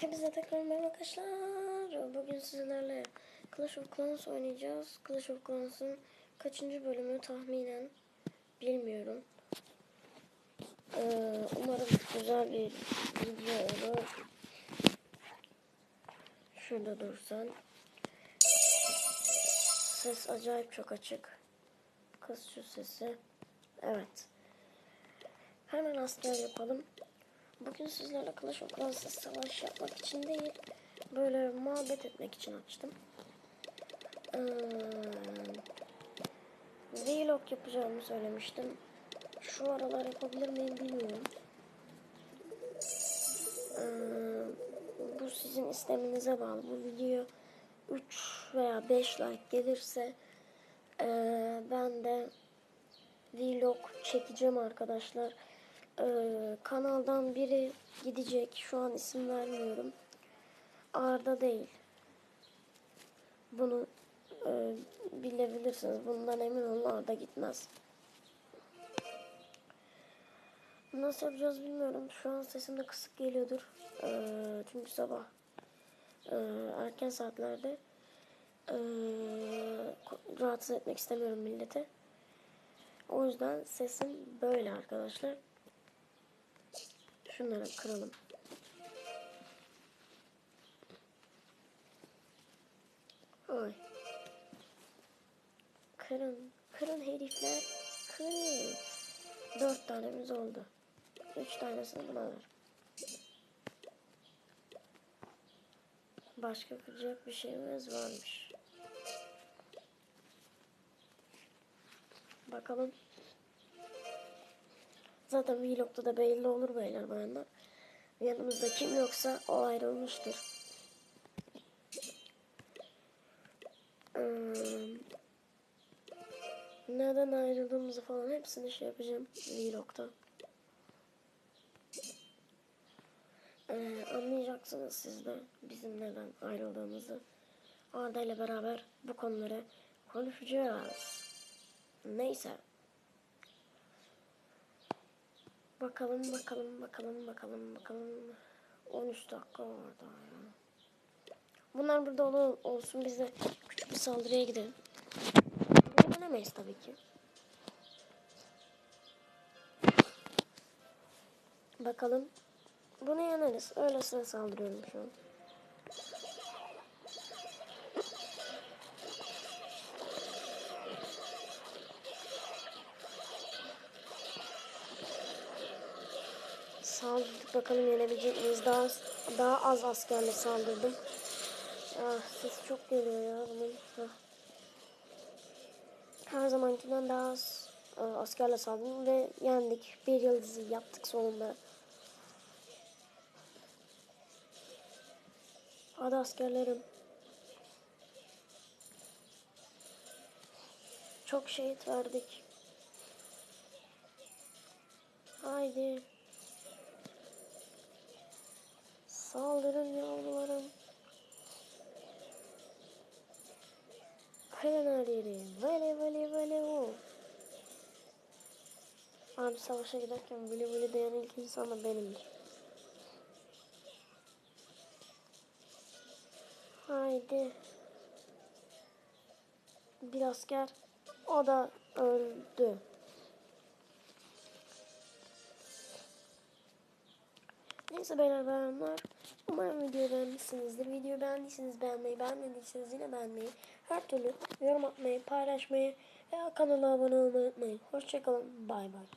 Hepinize tekrar merhaba arkadaşlar. Bugün sizlerle Clash of Clans oynayacağız. Clash of Clans'ın kaçıncı bölümü tahminen bilmiyorum. Ee, umarım güzel bir video olur. Şurada dursan. Ses acayip çok açık. Kız şu sesi. Evet. Hemen asker yapalım. Bugün sizlerle Clash of Clans'ta savaş yapmak için değil, böyle muhabbet etmek için açtım. Ee, vlog yapacağımı söylemiştim. Şu aralar yapabilir miyim bilmiyorum. Ee, bu sizin isteminize bağlı. Bu video 3 veya 5 like gelirse ee, ben de vlog çekeceğim arkadaşlar. Ee, kanaldan biri gidecek. Şu an isim vermiyorum. Arda değil. Bunu e, bilebilirsiniz. Bundan emin olun Arda gitmez. Nasıl yapacağız bilmiyorum. Şu an sesim de kısık geliyordur. Ee, çünkü sabah e, erken saatlerde e, rahatsız etmek istemiyorum millete. O yüzden sesim böyle arkadaşlar. Şunları kıralım. Oy. Kırın. Kırın herifler. Kırın. Dört tanemiz oldu. Üç tanesini buna ver. Başka kıracak bir şeyimiz varmış. Bakalım. Zaten vlogda da belli olur beyler bayanlar. Yanımızda kim yoksa o ayrılmıştır. Ee, neden ayrıldığımızı falan hepsini şey yapacağım vlogda. Ee, anlayacaksınız siz de bizim neden ayrıldığımızı. Arda ile beraber bu konuları konuşacağız. Neyse. Bakalım bakalım bakalım bakalım bakalım. 13 dakika var. Bunlar burada ol olsun biz de küçük bir saldırıya gidelim. Bunu denemeyiz tabii ki. Bakalım. Bunu yeneriz. Öylesine saldırıyorum şu an. Saldırdık bakalım yenebilecek miyiz? Daha, daha az askerle saldırdım. Ah, ses çok geliyor ya bunun. Hah. Her zamankinden daha az e, askerle saldırdım ve yendik. Bir yıldızı yaptık sonunda. Hadi askerlerim. Çok şehit verdik. Haydi. Saldırın yavrularım. Kırın her yeri. Vele vele vele o. Abi savaşa giderken vele vele diyen ilk insan da benimdir. Haydi. Bir asker. O da öldü. Neyse bayanlar. Umarım videoyu beğenmişsinizdir. Videoyu beğendiyseniz beğenmeyi, beğenmediyseniz yine beğenmeyi, her türlü yorum atmayı, paylaşmayı ve kanala abone olmayı unutmayın. Hoşçakalın. Bay bay.